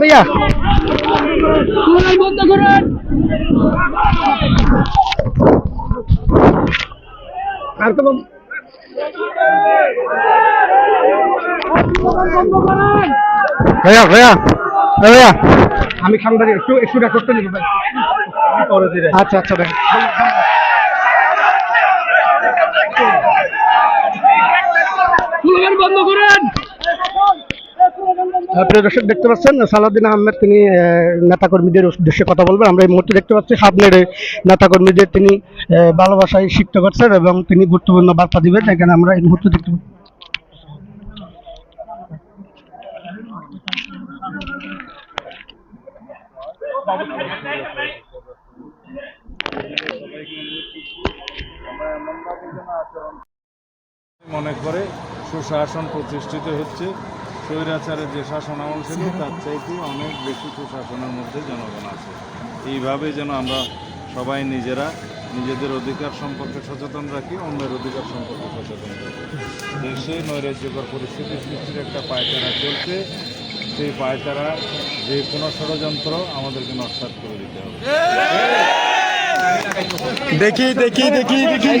ভাইয়া বন্ধ করুন আর তো ভাইয়া ভাইয়া ভাইয়া। আমি সাংবাদিক একটু একটু রেকর্ডটা নিব ভাই। আচ্ছা আচ্ছা ভাই বন্ধ করুন। প্রিয় দর্শক, দেখতে পাচ্ছেন, সালাউদ্দিন আহমেদ তিনি নেতাকর্মীদের উদ্দেশ্যে কথা বলবেন। আমরা এই মুহূর্তে দেখতে পাচ্ছি, সামনের নেতাকর্মীদের তিনি ভালোবাসায় শিক্ত করছেন এবং তিনি গুরুত্বপূর্ণ বার্তা দিবেন। এখানে আমরা এই মুহূর্তে দেখতে মনে করে সুশাসন প্রতিষ্ঠিত হচ্ছে। স্বৈরাচারের যে শাসন আমল ছিল তার চাইতে অনেক বেশি সুশাসনের মধ্যে জনগণ আছে। এইভাবে যেন আমরা সবাই নিজেরা নিজেদের অধিকার সম্পর্কে সচেতন রাখি অন্যের অধিকার সম্পর্কে সচেতন রাখি। দেশে নৈরাজ্যকর পরিস্থিতি সৃষ্টির একটা পায়তারা চলছে। সেই পায়তারা যে কোনো ষড়যন্ত্র আমাদেরকে নস্বাত করে দিতে হবে। দেখি দেখি দেখি দেখি।